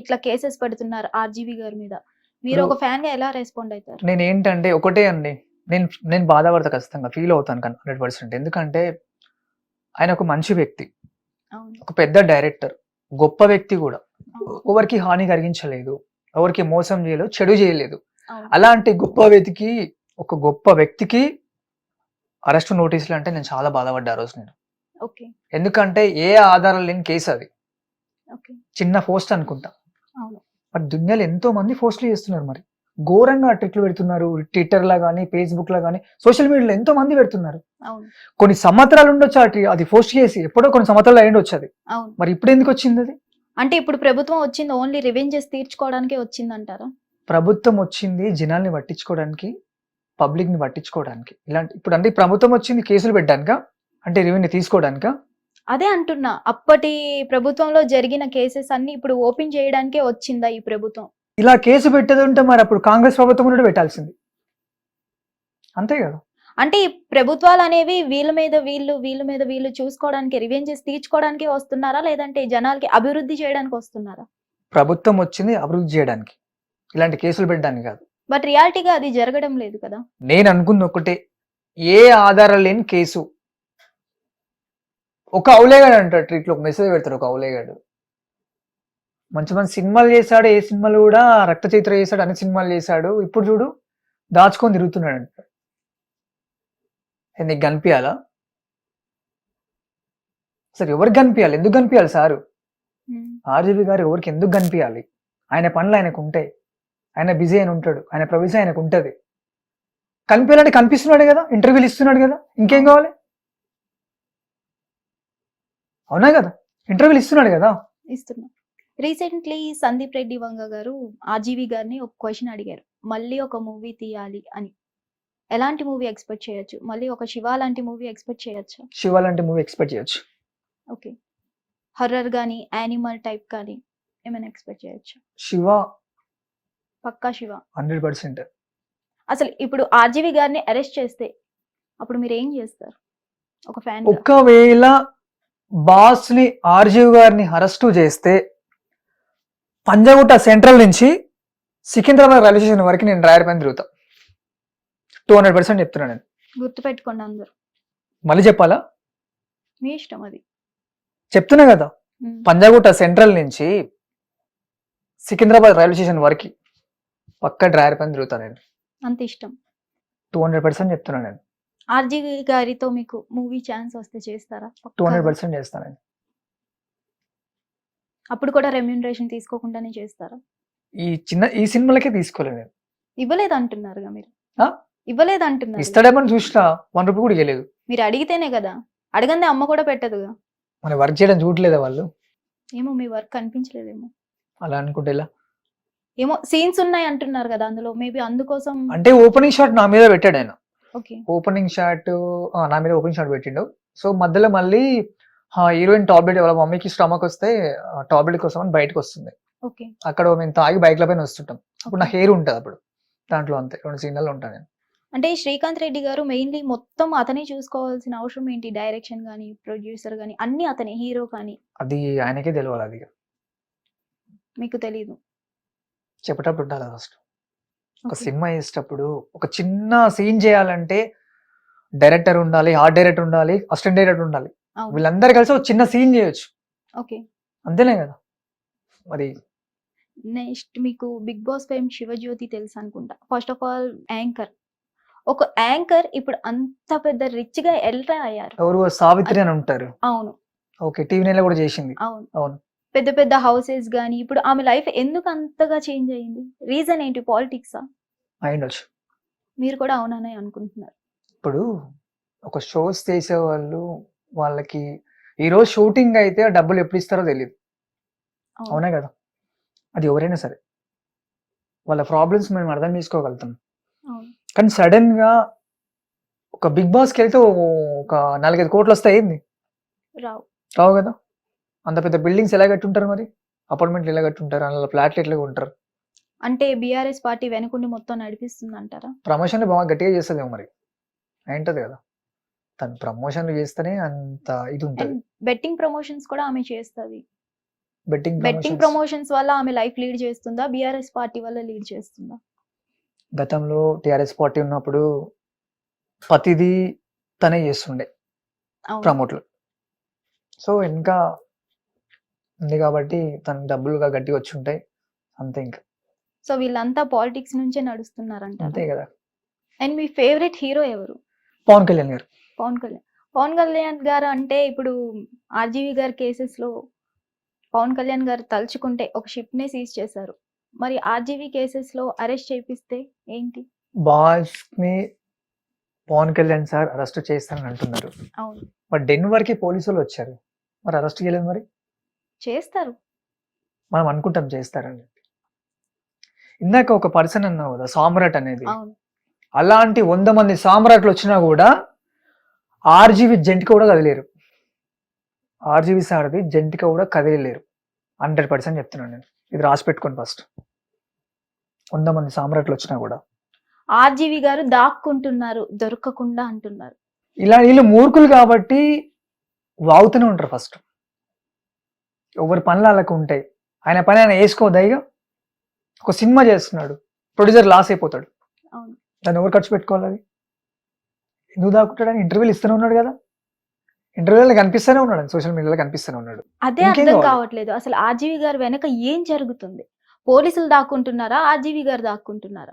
ఇట్లా కేసెస్ పెడుతున్నారు ఆర్జీవి గారి మీద. మీరు ఒక ఫ్యాన్గా ఎలా రెస్పాండ్ అవుతారు? నేను ఏంటంటే ఒకటే అండి. నేను నేను బాధపడతా ఖచ్చితంగా ఫీల్ అవుతాను హండ్రెడ్ పర్సెంట్ ఎందుకంటే ఆయన ఒక మంచి వ్యక్తి. ఒక పెద్ద డైరెక్టర్ గొప్ప వ్యక్తి కూడా. ఎవరికి హాని కలిగించలేదు. ఎవరికి మోసం చేయలేదు. చెడు చేయలేదు. అలాంటి గొప్ప వ్యక్తికి ఒక గొప్ప వ్యక్తికి అరెస్ట్ నోటీసులు అంటే నేను చాలా బాధపడ్డా ఆ రోజు నేను. ఎందుకంటే ఏ ఆధారం లేని కేసు అది. చిన్న పోస్ట్ అనుకుంటా. మరి దునియాలో ఎంతో మంది పోస్టులు చేస్తున్నారు మరి. ఘోరంగా ట్రిక్లు పెడుతున్నారు. ట్విట్టర్ లా కానీ ఫేస్బుక్ లా కానీ సోషల్ మీడియాలో ఎంతో మంది పెడుతున్నారు. కొన్ని సంవత్సరాలు ఉండొచ్చు అటు అది పోస్ట్ చేసి ఎప్పుడో కొన్ని సంవత్సరాలు అయ్యి వచ్చి అది. మరి ఇప్పుడు ఎందుకు వచ్చింది అది? అంటే ఇప్పుడు ప్రభుత్వం వచ్చింది ఓన్లీ రివెంజెస్ తీర్చుకోవడానికే వచ్చింది అంటారా ప్రభుత్వం వచ్చింది జనాల్ని పట్టించుకోవడానికి పబ్లిక్ని పట్టించుకోవడానికి. ఇలాంటి ఇప్పుడు అంటే ప్రభుత్వం వచ్చింది కేసులు పెట్టడానిక? అంటే రెవెన్యూ తీసుకోవడానిక? అదే అంటున్నా. అప్పటి ప్రభుత్వంలో జరిగిన కేసెస్ అన్ని ఇప్పుడు ఓపెన్ చేయడానికే వచ్చిందా ఈ ప్రభుత్వం? ఇలా కేసు పెట్టేది ఉంటే మరి అప్పుడు కాంగ్రెస్ ప్రభుత్వం కూడా పెట్టాల్సింది. అంతే కదా? అంటే ఈ ప్రభుత్వాలు అనేవి వీళ్ళ మీద వీళ్ళు వీళ్ళ మీద వీళ్ళు చూసుకోవడానికి రివెంజెస్ తీర్చుకోవడానికి వస్తున్నారా? లేదంటే జనాలకి అభివృద్ధి చేయడానికి వస్తున్నారా? ప్రభుత్వం వచ్చింది అభివృద్ధి చేయడానికి. ఇలాంటి కేసులు పెట్టడానికి కాదు. బట్ రియాలిటీగా అది జరగడం లేదు కదా? నేను అనుకుంది ఒకటే. ఏ ఆధారం లేని కేసు ఒక అవులేగాడు అంటాడు ట్రీట్లో ఒక మెసేజ్ పెడతాడు ఒక అవులేగాడు. మంచి మంచి సినిమాలు చేశాడు ఏ సినిమాలు కూడా రక్త చైత్ర చేశాడు అన్ని సినిమాలు చేశాడు. ఇప్పుడు చూడు దాచుకొని తిరుగుతున్నాడు అంట ఏ నీకు కనిపించాలా? సరే ఎవరికి కనిపించాలి? ఎందుకు కనిపించాలి సారు? ఉమ్, ఆర్జీబీ గారు ఎవరికి ఎందుకు కనిపించాలి? ఆయన పనులు ఆయనకు ఉంటాయి. ఆయన బిజీ అయిన ఉంటాడు. ఆయన ప్రవేశ ఆయనకు ఉంటది. కనిపించాలంటే కనిపిస్తున్నాడు కదా ఇంటర్వ్యూలు ఇస్తున్నాడు కదా ఇంకేం కావాలి? అవునా కదా? ఇంటర్వ్యూలు ఇస్తున్నాడు కదా? ఇస్తున్నా రీసెంట్లీ సందీప్ రెడ్డి వంగ గారు ఆర్జీవి గారిని ఒక క్వశ్చన్ అడిగారు. మళ్ళీ ఒక మూవీ తీయాలి అని. ఎలాంటి మూవీ ఎక్స్పెక్ట్ చేయొచ్చు? మళ్ళీ ఒక శివ లాంటి మూవీ ఎక్స్పెక్ట్ చేయొచ్చు? శివ లాంటి మూవీ ఎక్స్పెక్ట్ చేయొచ్చు. ఓకే హర్రర్ కానీ యానిమల్ టైప్ కానీ ఏమైనా ఎక్స్పెక్ట్ చేయొచ్చు? శివ పక్కా శివ. Hundred percent. అసలు ఇప్పుడు ఆర్జీవి గారిని అరెస్ట్ చేస్తే అప్పుడు మీరు ఏం చేస్తారు? ఒక ఫ్యాన్ ఒకవేళ బాస్ని ఆర్జీవ్ గారిని అరెస్ట్ చేస్తే పంజాగుట్ట సెంట్రల్ నుంచి సికింద్రాబాద్ రైల్వే స్టేషన్ వరకు నేను డ్రైవర్ పైన తిరుగుతా. టూ హండ్రెడ్ పర్సెంట్ చెప్తున్నాను నేను. గుర్తు పెట్టుకోండి అందరు. మళ్ళీ చెప్పాలా? మీ ఇష్టం అది. చెప్తున్నా కదా. పంజాగుట్ట సెంట్రల్ నుంచి సికింద్రాబాద్ రైల్వే స్టేషన్ వరకు పక్క డ్రైవర్ పైన తిరుగుతా నేను. అంత ఇష్టం. టూ హండ్రెడ్ పర్సెంట్ చెప్తున్నా నేను. ఆర్జీవి గారితో మీకు మూవీ ఛాన్స్ వస్తే చేస్తారా? Two hundred? పర్సెంట్ చేస్తాను నేను అప్పుడు కూడా రెమ్యూనరేషన్ తీసుకోకుండానే చేస్తారా? ఈ చిన్న ఈ సినిమాలకే తీసుకోలేదు నేను. ఇవ్వలేదు అంటున్నారుగా మీరు? ఆ? ఇవ్వలేదు అంటున్నారు ఇస్తాడేమని చూసినా వన్ రూపీ కూడా ఇవ్వలేదు మీరు అడిగితేనే కదా. అడగందే అమ్మ కూడా పెట్టదుగా. మన వర్క్ చేయడం చూడలేదా వాళ్ళు? ఏమో మీ వర్క్ కనిపించలేదేమో. అలా అనుకుంటే ఏమో సీన్స్ ఉన్నాయి అంటున్నారు కదా అందులో. మేబీ అందుకోసం అంటే ఓపెనింగ్ షాట్ నా మీద పెట్టాడు ఆయన. ఓపెనింగ్ షాట్ నా మీద ఓపెనింగ్ షాట్ పెట్టిండు. సో మధ్యలో మళ్ళీ హీరోయిన్ టాబ్లెట్ వాళ్ళ మమ్మీకి స్టమక్ వస్తే టాబ్లెట్ కోసం అని బయటకు వస్తుంది. ఓకే. అక్కడ మేము తాగి బైక్ల పైన వస్తుంటాం. అప్పుడు నా హెయిర్ ఉంటుంది అప్పుడు. దాంట్లో అంతే రెండు సిగ్నల్ ఉంటాను నేను. అంటే శ్రీకాంత్ రెడ్డి గారు మెయిన్లీ మొత్తం అతనే చూసుకోవాల్సిన అవసరం ఏంటి? డైరెక్షన్ కానీ ప్రొడ్యూసర్ కానీ అన్ని అతనే హీరో కానీ. అది ఆయనకే తెలియాలి అది మీకు తెలీదు. చెప్పేటప్పుడు ఉండాలి ఫస్ట్. ఒక. సినిమా చేసేటప్పుడు ఒక చిన్న సీన్ చేయాలంటే డైరెక్టర్ ఉండాలి ఆర్ట్ డైరెక్టర్ ఉండాలి అసిస్టెంట్ డైరెక్టర్ ఉండాలి. వీళ్ళందరూ కలిసి ఒక చిన్న సీన్ చేయొచ్చు. ఓకే. అంతేనే కదా. మరి నెక్స్ట్ మీకు బిగ్ బాస్ ఫేమ్ శివజ్యోతి తెలుసు అనుకుంటా. First of all anchor. ఒక యాంకర్ ఇప్పుడు అంత పెద్ద రిచ్గా ఎల్రా అయ్యారు. ఎవరు? సావిత్రి అని ఉంటారు. అవును. ఓకే టీవీ నెల కూడా చేసింది. అవును. అవును. పెద్ద పెద్ద హౌసెస్ గానీ ఇప్పుడు ఆమె లైఫ్ ఎందుకు అంతగా చేంజ్ అయింది రీజన్ ఏంటి? పాలిటిక్సా మీరు కూడా అవుననే అనుకుంటున్నారు. ఇప్పుడు ఒక షోస్ చేసే వాళ్ళు వాళ్ళకి ఈ రోజు షూటింగ్ అయితే డబ్బులు ఎప్పుడు ఇస్తారో తెలియదు అవును. కదా? అది ఎవరైనా సరే. వాళ్ళ ప్రాబ్లమ్స్ మేము అర్థం చేసుకోగలుగుతాం. కానీ సడన్గా ఒక బిగ్ బాస్కి వెళ్తే ఒక నాలుగైదు కోట్లు వస్తాయి రావు. రావు కదా? అంత పెద్ద బిల్డింగ్స్ ఎలా కట్టుంటారు మరి? అపార్ట్మెంట్లు ఎలా కట్టుంటారు? అందులో ఫ్లాట్లు ఎట్లా ఉంటారు అంటే బీఆర్ఎస్ పార్టీ వెనుకుండి మొత్తం నడిపిస్తుంది అంటారా ప్రమోషన్లు బాగా గట్టిగా చేస్తుందేమో మరి. ఏంటది కదా. తను ప్రమోషన్లు చేస్తేనే అంత ఇది ఉంటుంది. బెట్టింగ్ ప్రమోషన్స్ కూడా ఆమె చేస్తుంది. Betting betting promotions? వల్ల ఆమె లైఫ్ లీడ్ చేస్తుందా? బీఆర్ఎస్ పార్టీ వల్ల లీడ్ చేస్తుందా? గతంలో టిఆర్ఎస్ పార్టీ ఉన్నప్పుడు ప్రతిదీ తనే చేస్తుండే ప్రమోట్లు. సో ఇంకా ఉంది కాబట్టి తనకు డబ్బులుగా గట్టిగా వచ్చి ఉంటాయి అంతే ఇంకా సో వీళ్ళంతా పాలిటిక్స్ నుంచే నడుస్తున్నారంట అంతే కదా. అండ్ మీ ఫేవరెట్ హీరో ఎవరు? పవన్ కళ్యాణ్ గారు. పవన్ కళ్యాణ్. పవన్ కళ్యాణ్ గారు అంటే ఇప్పుడు ఆర్జీవి గారి కేసెస్లో పవన్ కళ్యాణ్ గారు తలుచుకుంటే ఒక షిప్ నే సీజ్ చేశారు. మరి ఆర్జీవి కేసెస్లో అరెస్ట్ చేపిస్తే ఏంటి? బాస్ని పవన్ కళ్యాణ్ సార్ అరెస్ట్ చేస్తారని అంటున్నారు. అవును. బట్ డెన్వర్కి పోలీసులు వచ్చారు. మరి అరెస్ట్ చేయలేదు మరి? చేస్తారు. మనం అనుకుంటాం చేస్తారని చెప్పి. ఇందాక ఒక పర్సన్ అన్నావు కదా సామ్రాట్ అనేది. అలాంటి వంద మంది సామ్రాట్లు వచ్చినా కూడా ఆర్జీవి జంటిక కూడా కదిలేరు. ఆర్జీవి సార్ది జంటిక కూడా కదిలేరు హండ్రెడ్ పర్సెంట్ చెప్తున్నాను నేను. ఇది రాసి పెట్టుకోండి ఫస్ట్. వంద మంది సామ్రాట్లు వచ్చినా కూడా. ఆర్జీవి గారు దాక్కుంటున్నారు దొరకకుండా అంటున్నారు. ఇలా వీళ్ళు మూర్ఖులు కాబట్టి వాగుతూనే ఉంటారు ఫస్ట్. ఎవరి పనులు వాళ్ళకు ఉంటాయి. ఆయన పని ఆయన వేసుకోదయ్యా ఒక సినిమా చేస్తున్నాడు. ప్రొడ్యూసర్ లాస్ అయిపోతాడు. దాన్ని ఎవరు ఖర్చు పెట్టుకోవాలి అది? ఎందుకు దాక్కుంటాడని ఇంటర్వ్యూలు ఇస్తూనే ఉన్నాడు కదా. ఇంటర్వ్యూలో కనిపిస్తూనే ఉన్నాడు సోషల్ మీడియాలో కనిపిస్తూనే ఉన్నాడు. అదే ఇంకేం అర్థం? కావట్లేదు. అసలు ఆర్జీవి గారు వెనక ఏం జరుగుతుంది? పోలీసులు దాక్కుంటున్నారా? ఆర్జీవి గారు దాక్కుంటున్నారా?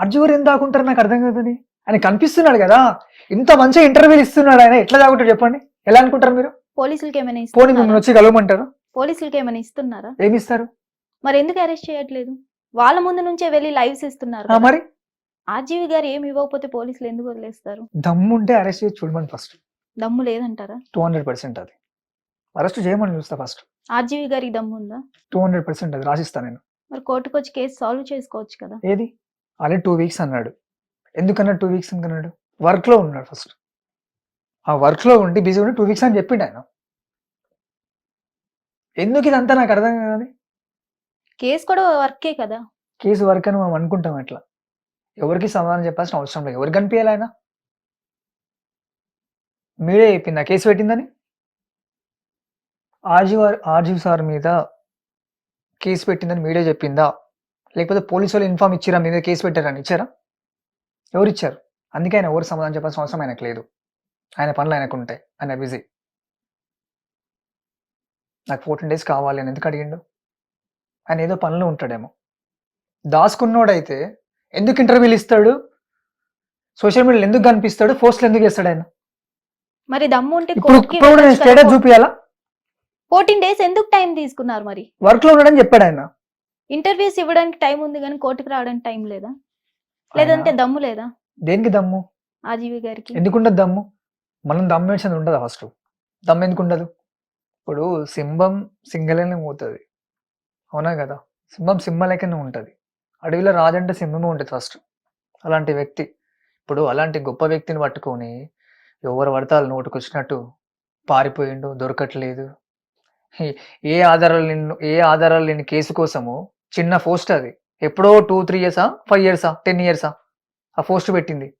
అర్జువర్ ఏం దాక్కుంటారు నాకు అర్థం కాదని ఆయన కనిపిస్తున్నాడు కదా. ఇంత మంచిగా ఇంటర్వ్యూలు ఇస్తున్నాడు ఆయన. ఎట్లా దాక్కుంటాడు చెప్పండి? ఎలా అనుకుంటారు మీరు? పోలీసులకి ఏమైనా పోనీ మిమ్మల్ని వచ్చి కలవమంటారు? పోలీసులకి ఏమైనా ఇస్తున్నారా? ఏమి ఇస్తారు మరి ఎందుకు అరెస్ట్ చేయట్లేదు? వాళ్ళ ముందు నుంచే వెళ్ళి లైవ్స్ ఇస్తున్నారు. మరి? ఆర్జీవి గారు ఏమి ఇవ్వకపోతే పోలీసులు ఎందుకు వదిలేస్తారు? దమ్ము ఉంటే అరెస్ట్ చేసి చూడమని ఫస్ట్ దమ్ము లేదంటారా? టూ హండ్రెడ్ పర్సెంట్ అది. అరెస్ట్ చేయమని చూస్తా ఫస్ట్ ఆర్జీవి గారికి దమ్ము ఉందా టూ హండ్రెడ్ పర్సెంట్ అది. రాసిస్తా నేను. మరి కోర్టుకు వచ్చి కేసు సాల్వ్ చేసుకోవచ్చు కదా. ఏది? ఆల్రెడీ టూ వీక్స్ అన్నాడు. ఎందుకన్నాడు? టూ వీక్స్ అనుకున్నాడు వర్క్లో ఉన్నాడు ఫస్ట్ ఆ వర్క్లో ఉండి బిజీ ఉండి టూ వీక్స్ అని చెప్పిండు ఆయన. ఎందుకు ఇదంతా నాకు అర్థం కాదు కేసు కూడా వర్కే కదా? కేసు వర్క్ అని మనం అనుకుంటాం అట్లా. ఎవరికి సమాధానం చెప్పాల్సిన అవసరం లేదు. ఎవరికి కనిపించాలి ఆయన? మీరే చెప్పింది కేసు పెట్టిందని? ఆర్జీవ్ ఆర్జీవ్ సార్ మీద కేసు పెట్టిందని మీడియా చెప్పిందా? లేకపోతే పోలీసు వాళ్ళు ఇన్ఫామ్ ఇచ్చిరా? మీద కేసు పెట్టారని ఇచ్చారా? ఎవరు ఇచ్చారు అందుకే ఆయన ఎవరు సమాధానం చెప్పాల్సిన అవసరం ఆయనకు లేదు. ఆయన పనులు ఆయనకు ఉంటాయి. ఆయన బిజీ. నాకు ఫోర్టీన్ డేస్ కావాలి అని ఎందుకు అడిగిండు? ఆయన ఏదో పనిలో ఉంటాడేమో. దాసుకున్నోడైతే ఎందుకు ఇంటర్వ్యూలు ఇస్తాడు? సోషల్ మీడియాలో ఎందుకు కనిపిస్తాడు? పోస్ట్లు ఎందుకు వేస్తాడు ఆయన? మరి దమ్ము ఉంటే ఇప్పుడు ఇప్పుడు కూడా నేను స్టేటస్ చూపియాలా? ఫోర్టీన్ డేస్ ఎందుకు టైం తీసుకున్నారు మరి? వర్క్లో ఉన్నాడని చెప్పాడు ఆయన. ఇంటర్వ్యూస్ ఇవ్వడానికి టైం ఉంది కానీ కోర్టుకు రావడానికి టైం లేదా? లేదంటే దమ్ము లేదా? దేనికి దమ్ము? ఆర్జీవి గారికి. ఎందుకుండదు దమ్ము? మనం దమ్ వేసేది ఉండదు ఫస్ట్ దమ్ ఎందుకు ఉండదు? ఇప్పుడు సింహం సింగలేనే పోతుంది. అవునా కదా? సింహం సింహలేకనే ఉంటుంది. అడవిలో రాజంటే సింహమే ఉంటుంది ఫస్ట్ అలాంటి వ్యక్తి. ఇప్పుడు అలాంటి గొప్ప వ్యక్తిని పట్టుకొని ఎవరు పడితే వాళ్ళు పారిపోయిండు దొరకట్లేదు. ఏ- ఏ ఆధారాలు నిన్ను ఏ ఆధారాలు లేని కేసు కోసము చిన్న పోస్ట్ అది. ఎప్పుడో టూ త్రీ ఇయర్సా ఫైవ్ ఇయర్సా టెన్ ఇయర్సా ఆ పోస్ట్ పెట్టింది.